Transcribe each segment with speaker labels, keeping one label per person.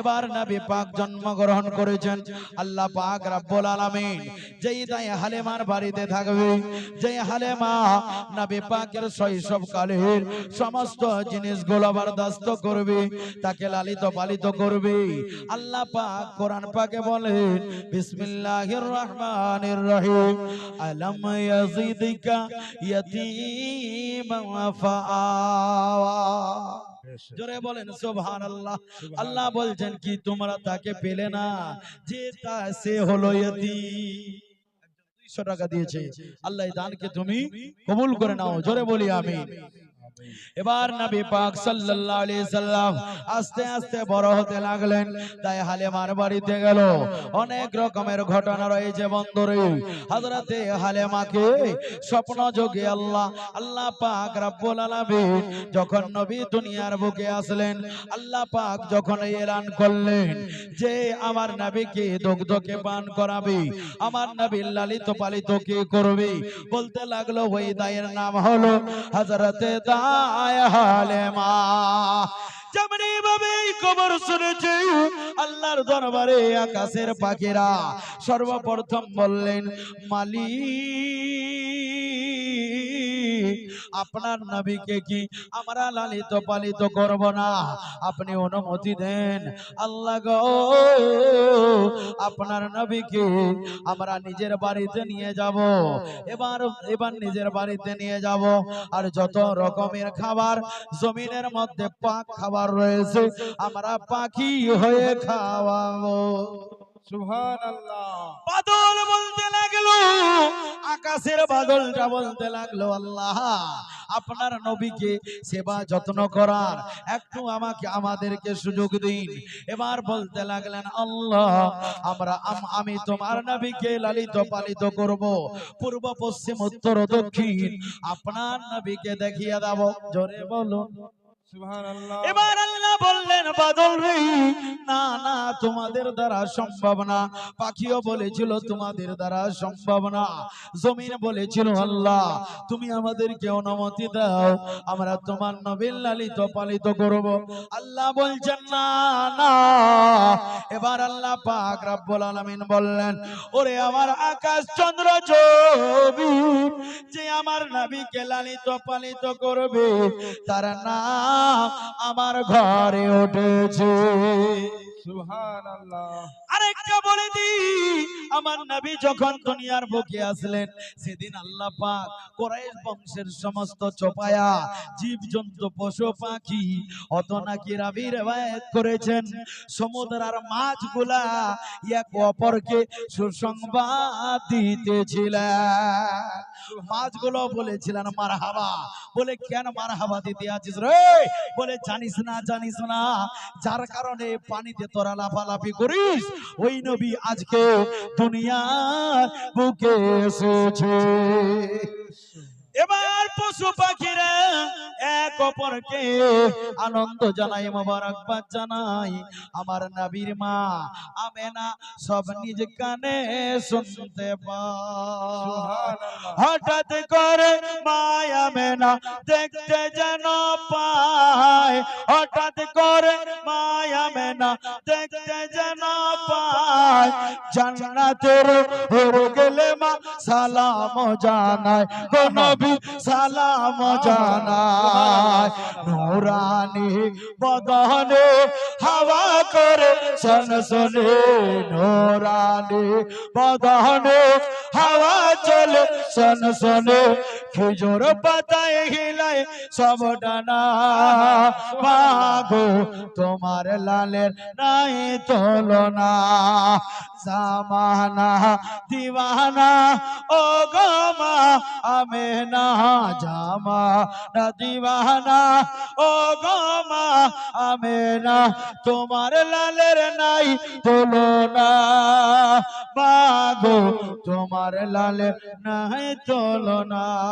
Speaker 1: এবার নবী পাক জন্মগ্রহণ করেছেন। আল্লাহ পাক রাব্বুল আলামিন যেই তাই হালেমার বাড়িতে থাকবে, যেই হালেমা নবী পাকের শৈশব কালের সমস্ত জিনিসগুলো বরদাস্ত করবে, তাকে লালিত পালিত করবে। আল্লাহ পাক কোরআন পাকে বলেন, বিসমিল্লাহির রহমানির রহিম, আলাম ইয়াজিদিকা ইয়াতীমান ফাআওয়া। জোরে বলেন সোভান আল্লাহ বলছেন কি তোমরা তাকে পেলে না? যে তা সে হলো ইয়াতীম। দুইশো টাকা দিয়েছে। আল্লাহ দানকে তুমি কবুল করে নাও। জোরে বলি আমিন। এবার নবী পাক সাল্লাল্লাহু আলাইহি সাল্লাম আস্তে আস্তে বড় হতে লাগলেন। তাই হালেমার বাড়িতে গেল। অনেক রকমের ঘটনা রয়েছে বন্ধুরে হযরতে হালেমাকে স্বপ্ন যোগে আল্লাহ আল্লাহ পাক রব্বুল আলামিন যখন নবী দুনিয়ার বুকে আসলেন, আল্লাহ পাক যখন এলান করলেন যে আমার নবীকে দুগ্ধকে পান করাবে, আমার নবী লালিত পালিত কে করবে, বলতে লাগল, ওই দায়ের নাম হলো হযরতে দায় খবর শুনেছে আল্লাহর আকাশের পাখিরা সর্বপ্রথম বললেন মালিক। আপনার নবীকে কি আমরা লালিত পালিত করব না। আপনি অনুমতি দেন। আল্লাহ গো আপনার নবীকে আমরা নিজের বাড়িতে নিয়ে যাব। এবার এবার নিজের বাড়িতে নিয়ে যাব। আর যত রকমের খাবার জমিনের মধ্যে পাক খাবার রয়েছে আমরা পাখি হয়ে খাওয়াবো। বলতে লাগল আকাশের বাদলটা বলতে লাগল, আল্লাহ, আপনার নবীকে সেবা যত্ন করার একটু আমাকে, আমাদেরকে সুযোগ দিন। এবার বলতে লাগলেন, আল্লাহ, আমরা আমি তোমার নবীকে লালিত, পালিত করব। পূর্ব, পশ্চিম, উত্তর, দক্ষিণ, আপনার নবীকে দেখিয়ে দেব। জোরে বলুন। এবার আল্লাহ বললেন, বাদল না না, তোমাদের দ্বারা সম্ভব না। পাখিও বলেছিল, তোমাদের দ্বারা সম্ভব না। জমিন বলেছিল, আল্লাহ, তুমি আমাদেরকে অনুমতি দাও, আমরা তোমার নবীন লালিত পালিত করব। আল্লাহ বলছেন, না না। এবার আল্লাহ পাক রাব্বুল আলামিন বললেন, ওরে আমার আকাশ চন্দ্র জমি যে আমার নবীকে লালিত পালিত করবে, তার নাম আমার ঘরে উঠেছে।
Speaker 2: সুবহানাল্লাহ।
Speaker 1: আরেকটা বলে দি আমার নবী যখন দুনিয়ার বুকে আসলেন, সেদিন আল্লাহ পাক কোরাইশ বংশের সমস্ত চোপায়া, জীবজন্তু, পশু পাখি, অত নাকি রাবি রেবায়ত করেছেন। সমুদ্র আর মাছগুলা এক অপরকে সুসংবাদ দিতেছিলেন। মাছগুলো বলেছিলেন মার হাবা বলে, কেন মার হাবা দিতে আছিস রে? বলে, জানিস না জানিস না, যার কারণে পানিতে তোরা লাফালাফি করিস ওই নবী আজকে দুনিয়ার বুকে এসেছে। এবার পশু পাখিরা এক অপরকে আনন্দ জানাই মোবারকবাদ জানাই আমার নবীর মা আমেনা সব নিজ কানে শুনতে পায়। হঠাৎ করে মায়া মেনা দেখতে যেন পায়। হঠাৎ করে মায়া মেনা দেখতে যেন পায়। জান্নাতের হয়ে গেলে মা সালাম জানায় গো নবী সালাম জানায়, নুরানি বদনে হাওয়া করে সন শোনে, নুরানি বদনে হাওয়া চলে সন শোনে খেজুর পাতায় হিলায় সব ডানা। মাগো তোমার লালের নাই তুলনা। জামানা, দিওয়ানা ও গমা আমে না জামা না দিওয়ানা। ও গমা আমে না তোমার লালের নাই তুলনা। মাগো তোমার লালের নাই তুলনা।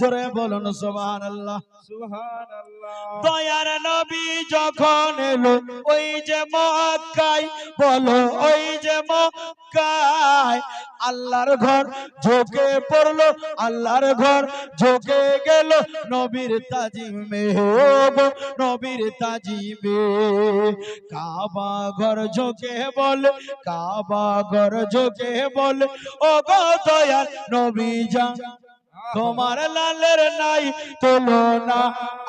Speaker 1: জোরে বলুন সুবহানাল্লাহ।
Speaker 2: সুবহানাল্লাহ।
Speaker 1: দয়ার নবী যখন এলো ওই যে মক্কায় বলো ওই যে মক্কায় আল্লাহর ঘর ঝোঁকে পড়ল আল্লাহর ঘর ঝোঁকে গেল নবীর তাজিমে নবীর তাজিমে। কাবা ঘর ঝোঁকে বল কাবা ঘর ঝোঁকে বল ও গো দয়াল নবী যা তোমার লালের নাই তুলনা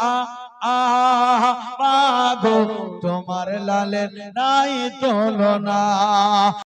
Speaker 1: আ মাগো তোমার লালের নাই তুলনা